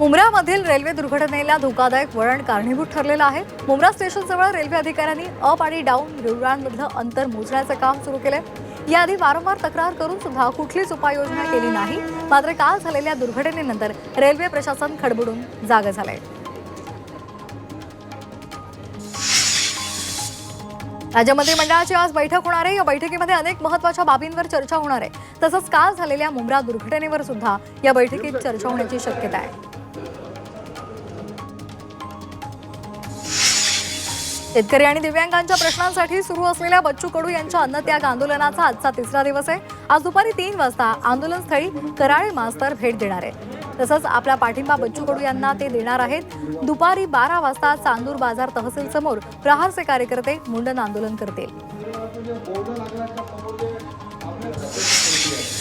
मुंब्रामधील railway दुर्घटनेला धोकादायक वळण कारणीभूत ठरलेलं आहे. मुंब्रा स्टेशनजवळ रेल्वे अधिकाऱ्यांनी अप आणि डाऊन रुळांमधलं अंतर मोजण्याचं काम सुरू केलंय. याआधी वारंवार तक्रार करून सुद्धा कुठलीच उपाययोजना केली नाही. मात्र काल झालेल्या दुर्घटनेनंतर रेल्वे प्रशासन खडबडून जागं झालंय. राज्य मंत्रिमंडळाची आज बैठक होणार आहे. या बैठकीमध्ये अनेक महत्त्वाच्या बाबींवर चर्चा होणार आहे. तसंच काल झालेल्या मुंब्रा दुर्घटनेवर सुद्धा या बैठकीत चर्चा होण्याची शक्यता आहे. शेतकरी आणि दिव्यांगांच्या प्रश्नांसाठी सुरू असलेल्या बच्चू कडू यांच्या अन्नत्याग आंदोलनाचा आजचा तिसरा दिवस आहे. आज दुपारी तीन वाजता आंदोलनस्थळी कराळे मास्तर भेट देणार आहे तसंच आपला पाठिंबा बच्चू कडू यांना ते देणार आहेत. दुपारी बारा वाजता चांदूर बाजार तहसील समोर प्रहारचे कार्यकर्ते मुंडन आंदोलन करतील.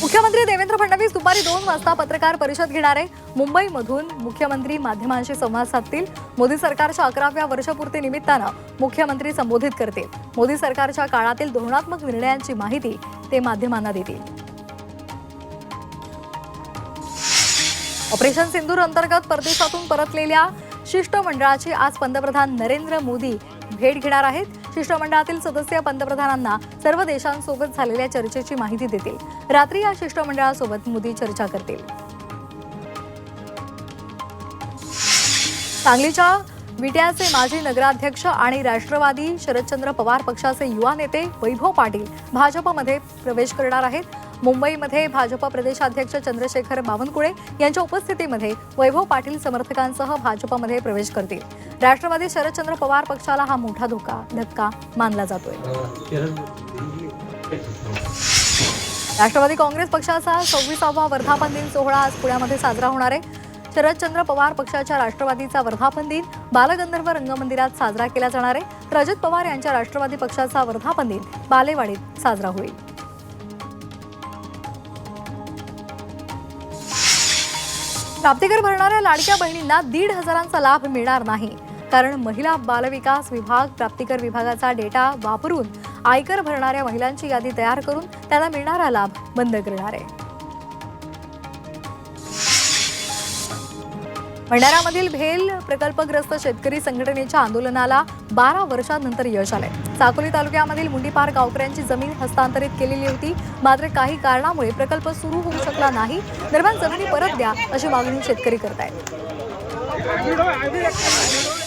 मुख्यमंत्री देवेंद्र फडणवीस दुपारी दोन वाजता पत्रकार परिषद घेणार आहे. मुंबईमधून मुख्यमंत्री माध्यमांशी संवाद साधतील. मोदी सरकारच्या अकराव्या वर्षपूर्ती निमित्तानं मुख्यमंत्री संबोधित करतील. मोदी सरकारच्या काळातील धोरणात्मक निर्णयांची माहिती ते माध्यमांना देतील. ऑपरेशन सिंदूर अंतर्गत परदेशातून परतलेल्या शिष्टमंडळाची आज पंतप्रधान नरेंद्र मोदी भेट घेणार आहेत. शिष्टमंडळातील सदस्य पंतप्रधानांना सर्व देशांसोबत झालेल्या चर्चेची माहिती देतील. रात्री या शिष्टमंडळासोबत मोदी चर्चा करतील. सांगलीच्या विट्याचे माजी नगराध्यक्ष आणि राष्ट्रवादी शरदचंद्र पवार पक्षाचे युवा नेते वैभव पाटील भाजपमध्ये प्रवेश करणार आहेत. मुंबईमध्ये भाजप प्रदेशाध्यक्ष चंद्रशेखर बावनकुळे यांच्या उपस्थितीमध्ये वैभव पाटील समर्थकांसह भाजपमध्ये प्रवेश करतील. राष्ट्रवादी शरदचंद्र पवार पक्षाला हा मोठा धोका धक्का मानला जातोय. राष्ट्रवादी काँग्रेस पक्षाचा सव्वीसावा वर्धापन दिन सोहळा आज पुण्यामध्ये साजरा होणार आहे. शरदचंद्र पवार पक्षाच्या राष्ट्रवादीचा वर्धापन दिन बालगंधर्व रंगमंदिरात साजरा केला जाणार आहे. तर अजित पवार यांच्या राष्ट्रवादी पक्षाचा वर्धापन दिन बालेवाडीत साजरा होईल. प्राप्तिकर भरणाऱ्या लाडक्या बहिणींना दीड हजारांचा लाभ मिळणार नाही. कारण महिला बालविकास विभाग प्राप्तिकर विभागाचा डेटा वापरून आयकर भरणाऱ्या महिलांची यादी तयार करून त्यांना मिळणारा लाभ बंद करणार आहे. भंडारामधील भेल प्रकल्पग्रस्त शेतकरी संघटनेच्या आंदोलनाला बारा वर्षांनंतर यश आलंय. साकोली तालुक्यामधील मुंडीपार गावकऱ्यांची जमीन हस्तांतरित केलेली होती. मात्र काही कारणामुळे प्रकल्प सुरू होऊ शकला नाही. दरम्यान जमिनी परत द्या अशी मागणी शेतकरी करतायत.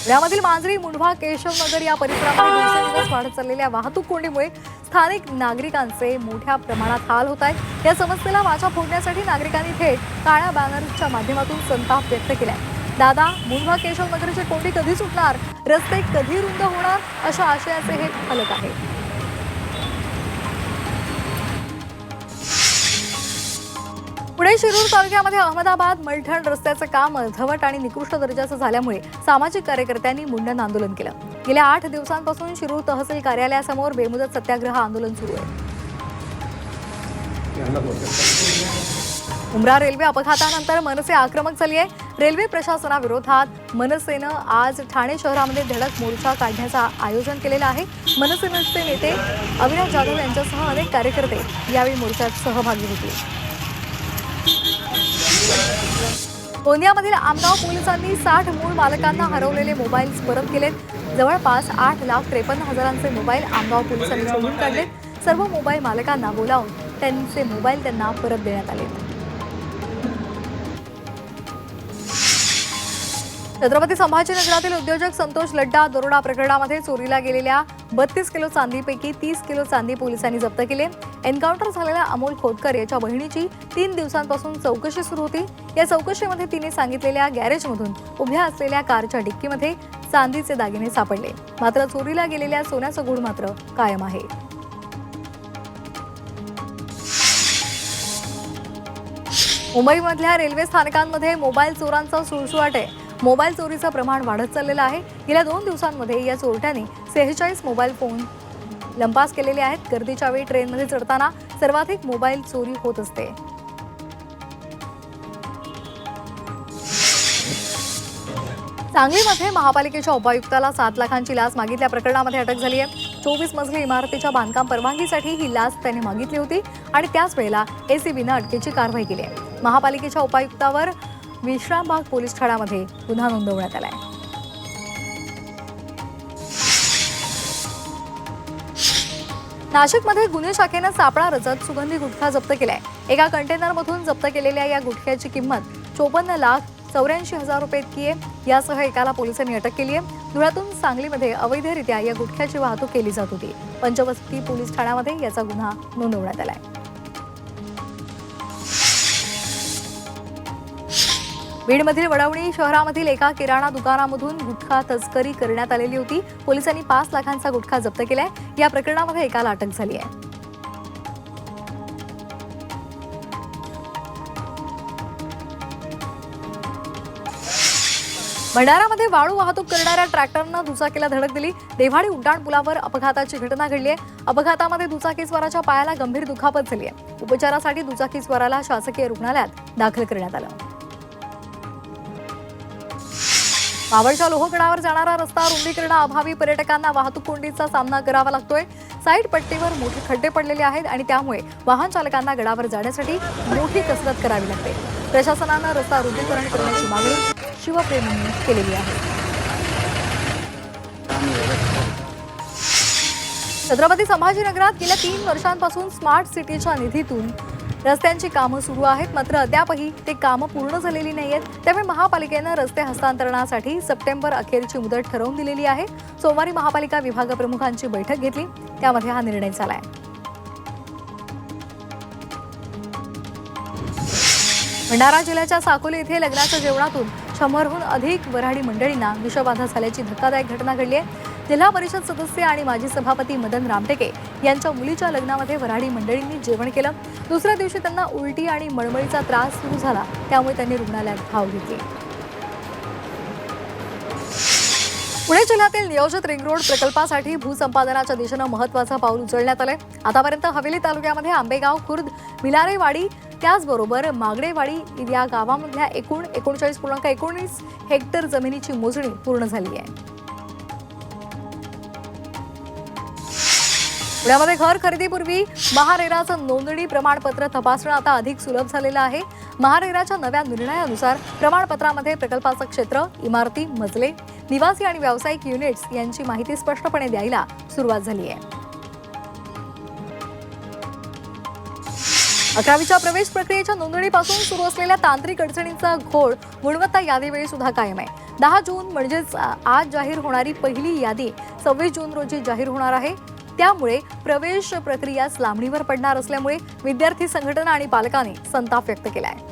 यामधील मांजरी मुंढवा केशवनगर या परिसरामध्ये दिवसेंदिवस वाढत चाललेल्या वाहतूक कोंडीमुळे स्थानिक नागरिकांचे मोठ्या प्रमाणात हाल होत आहेत. या समस्येला वाचा फोडण्यासाठी नागरिकांनी थेट काळ्या बॅनरच्या माध्यमातून संताप व्यक्त केला आहे दादा मुंढवा केशवनगरची कोंडी कधी सुटणार? रस्ते कधी रुंद होणार? अशा आशयाचे हे फलक आहे. पुणे शिरूर तालुक्यामध्ये अहमदाबाद मलठण रस्त्याचं काम अर्धवट आणि निकृष्ट दर्जाचं झाल्यामुळे सामाजिक कार्यकर्त्यांनी मुंडन आंदोलन केलं. गेल्या आठ दिवसांपासून शिरूर तहसील कार्यालयासमोर बेमुदत सत्याग्रह आंदोलन सुरू आहे. उमरा रेल्वे अपघातानंतर मनसे आक्रमक झाली आहे. रेल्वे प्रशासनाविरोधात मनसेनं आज ठाणे शहरामध्ये धडक मोर्चा काढण्याचं आयोजन केलेलं आहे. मनसेचे नेते अविनाश जाधव यांच्यासह अनेक कार्यकर्ते यावेळी मोर्चात सहभागी होते. गोंदियामधील आमगाव पोलिसांनी साठ मूळ मालकांना हरवलेले मोबाईल्स परत केलेत. जवळपास आठ लाख त्रेपन्न हजारांचे मोबाईल आमगाव पोलिसांनी शोधून काढलेत. सर्व मोबाईल मालकांना बोलावून त्यांचे मोबाईल त्यांना परत देण्यात आले छत्रपती संभाजीनगरातील उद्योजक संतोष लड्डा दरोडा प्रकरणामध्ये चोरीला गेलेल्या बत्तीस किलो चांदीपैकी तीस किलो चांदी पोलिसांनी जप्त केले. एन्काउंटर झालेल्या अमोल खोतकर याच्या बहिणीची तीन दिवसांपासून चौकशी सुरू होती. या चौकशीमध्ये तिने सांगितलेल्या गॅरेजमधून उभ्या असलेल्या कारच्या डिक्कीमध्ये चांदीचे दागिने सापडले. मात्र चोरीला गेलेल्या सोन्याचं गुड मात्र कायम आहे. मुंबईमधल्या रेल्वे स्थानकांमध्ये मोबाईल चोरांचा सुळसुळाट आहे. मोबाईल चोरीचं प्रमाण वाढत चाललेलं आहे. गेल्या दोन दिवसांमध्ये या चोरट्याने सेहेचाळीस मोबाईल फोन लंपास केलेले आहेत. गर्दीच्या वेळी ट्रेनमध्ये चढताना सर्वाधिक मोबाईल चोरी होत असते. सांगलीमध्ये महापालिकेच्या उपायुक्ताला सात लाखांची लाच मागितल्या प्रकरणामध्ये अटक झाली आहे. चोवीस मजली इमारतीच्या बांधकाम परवानगीसाठी ही लाच त्याने मागितली होती आणि त्याच वेळेला एसीबीनं अटकेची कारवाई केली आहे. महापालिकेच्या उपायुक्तावर विश्रामबाग पोलीस ठाण्यामध्ये गुन्हा नोंदवण्यात आलाय. नाशिकमध्ये गुन्हे शाखेनं सापळा रचत सुगंधी गुटखा जप्त केलाय. एका कंटेनरमधून जप्त केलेल्या या गुटख्याची किंमत चोपन्न लाख चौऱ्याऐंशी हजार रुपये इतकी आहे. यासह एकाला पोलिसांनी अटक केली आहे. धुळ्यातून सांगलीमध्ये अवैधरित्या या गुटख्याची वाहतूक केली जात होती. पंचवस्ती पोलीस ठाण्यामध्ये याचा गुन्हा नोंदवण्यात आला आहे बीडमधील वडवणी शहरामधील एका किराणा दुकानामधून गुटखा तस्करी करण्यात आलेली होती. पोलिसांनी पाच लाखांचा गुटखा जप्त केलाय. या प्रकरणामध्ये एकाला अटक झाली आहे. भंडारामध्ये वाळू वाहतूक करणाऱ्या ट्रॅक्टरनं दुचाकीला धडक दिली. देव्हाडी उड्डाण पुलावर अपघाताची घटना घडली आहे. अपघातामध्ये दुचाकीस्वाराच्या पायाला गंभीर दुखापत झाली आहे. उपचारासाठी दुचाकीस्वाराला शासकीय रुग्णालयात दाखल करण्यात आलं. मावळच्या लोहगडावर जाणारा रस्ता रुंदीकरणाअभावी पर्यटकांना वाहतूक कोंडीचा सामना करावा लागतोय. साईड पट्टीवर मोठे खड्डे पडलेले आहेत आणि त्यामुळे वाहन चालकांना गडावर जाण्यासाठी मोठी कसरत करावी लागते. प्रशासनानं रस्ता रुंदीकरण करण्याची मागणी शिवप्रेमींनी केलेली आहे. छत्रपती संभाजीनगरात गेल्या तीन वर्षांपासून स्मार्ट सिटीच्या निधीतून रस्त्यांची कामं सुरू आहेत. मात्र अद्यापही ते कामं पूर्ण झालेली नाही आहेत त्यामुळे महापालिकेनं रस्ते हस्तांतरणासाठी सप्टेंबर अखेरची मुदत ठरवून दिलेली आहे. सोमवारी महापालिका विभाग प्रमुखांची बैठक घेतली. त्यामध्ये हा निर्णय झालाय. भंडारा जिल्ह्याच्या साकोली येथे लग्नाच्या जेवणातून शंभरहून अधिक वऱ्हाडी मंडळींना विषबाधा झाल्याची धक्कादायक घटना घडली आहे. जिल्हा परिषद सदस्य आणि माजी सभापती मदन रामटेके यांच्या मुलीच्या लग्नामध्ये वऱ्हाडी मंडळींनी जेवण केलं. दुसऱ्या दिवशी त्यांना उलटी आणि मळमळीचा त्रास सुरू झाला. त्यामुळे त्यांनी रुग्णालयात धाव घेतली. पुणे जिल्ह्यातील नियोजित रिंग रोड प्रकल्पासाठी भूसंपादनाच्या दिशेनं महत्वाचं पाऊल उचलण्यात आलंय. आतापर्यंत हवेली तालुक्यामध्ये आंबेगाव खुर्द मिलारेवाडी त्याचबरोबर मागडेवाडी या गावामधल्या एकूण एकोणचाळीस पूर्णांक एकोणीस हेक्टर जमिनीची मोजणी पूर्ण झाली आहे. पुण्यामध्ये घर खरेदीपूर्वी महारेराचं नोंदणी प्रमाणपत्र तपासणं आता अधिक सुलभ झालेलं आहे. महारेराच्या नव्या निर्णयानुसार प्रमाणपत्रामध्ये प्रकल्पाचं क्षेत्र इमारती मजले निवासी आणि व्यावसायिक युनिट्स यांची माहिती स्पष्टपणे द्यायला सुरुवात झाली आहे. अकरावीच्या प्रवेश प्रक्रियेच्या नोंदणीपासून सुरू असलेल्या तांत्रिक अडचणींचा घोळ गुणवत्ता यादीवेळी सुद्धा कायम आहे. दहा जून म्हणजेच आज जाहीर होणारी पहिली यादी सव्वीस जून रोजी जाहीर होणार आहे. त्यामुळे प्रवेश प्रक्रिया लांबणीवर पडणार असल्यामुळे विद्यार्थी संघटना आणि पालकांनी संताप व्यक्त केला आहे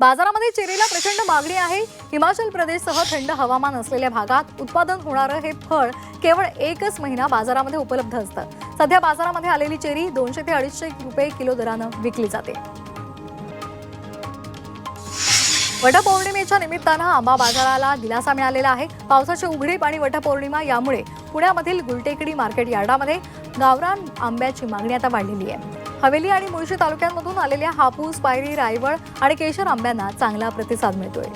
बाजारामध्ये चेरीला प्रचंड मागणी आहे. हिमाचल प्रदेशसह थंड हवामान असलेल्या भागात उत्पादन होणारं हे फळ केवळ एकच महिना बाजारामध्ये उपलब्ध असतं. सध्या बाजारामध्ये आलेली चेरी दोनशे ते अडीचशे रुपये किलो दरानं विकली जाते. वटपौर्णिमेच्या निमित्तानं आंबा बाजाराला दिलासा मिळालेला आहे. पावसाची उघडीप आणि वटपौर्णिमा यामुळे पुण्यामधील गुलटेकडी मार्केट यार्डामध्ये गावरान आंब्याची मागणी आता वाढलेली आहे. हवेली आणि मुळशी तालुक्यांमधून आलेल्या हापूस पायरी रायवळ आणि केशर आंब्यांना चांगला प्रतिसाद मिळतोय.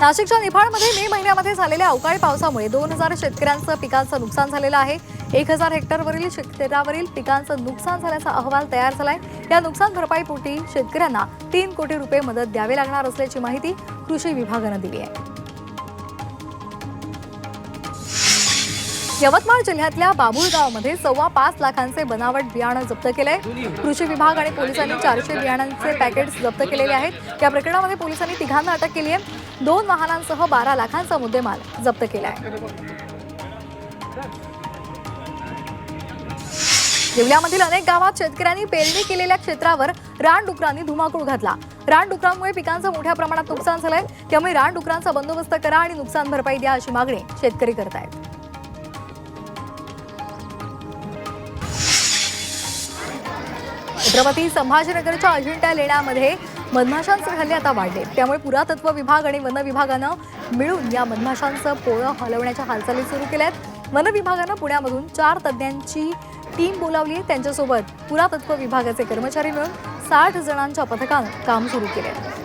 नाशिकच्या निफाडमध्ये मे महिन्यामध्ये झालेल्या अवकाळी पावसामुळे दोन हजार शेतकऱ्यांचं पिकांचं नुकसान झालेलं आहे. एक हजार हेक्टरवरील क्षेत्रावरील पिकांचं नुकसान झाल्याचा अहवाल तयार झालाय. या नुकसान भरपाईपोटी शेतकऱ्यांना तीन कोटी रुपये मदत द्यावी लागणार असल्याची माहिती कृषी विभागानं दिली आहे. यवतमाळ जिल्ह्यातल्या बाभुळगावमध्ये सव्वा पाच लाखांचे बनावट बियाणं जप्त केलंय. कृषी विभाग आणि पोलिसांनी चारशे बियाणांचे पॅकेट्स जप्त केलेले आहेत. या प्रकरणामध्ये पोलिसांनी तिघांना अटक केली आहे. दोन वाहनांसह बारा लाखांचा मुद्देमाल जप्त केला आहे. येवल्यामधील अनेक गावात शेतकऱ्यांनी पेरणी केलेल्या क्षेत्रावर रानडुकरांनी धुमाकूळ घातला. रानडुकरांमुळे पिकांचं मोठ्या प्रमाणात नुकसान झालंय. त्यामुळे रानडुकरांचा बंदोबस्त करा आणि नुकसान भरपाई द्या अशी मागणी शेतकरी करत आहेत छत्रपती संभाजीनगरच्या अजिंठा लेण्यामध्ये मधमाशांचे हल्ले आता वाढले. त्यामुळे पुरातत्व विभाग आणि वन विभागानं मिळून या मधमाशांचं पोळं हलवण्याच्या हालचाली सुरू केल्या आहेत वन विभागानं पुण्यामधून चार तज्ज्ञांची टीम बोलावली आहे. त्यांच्यासोबत पुरातत्व विभागाचे कर्मचारी मिळून साठ जणांच्या पथकानं काम सुरू केले आहे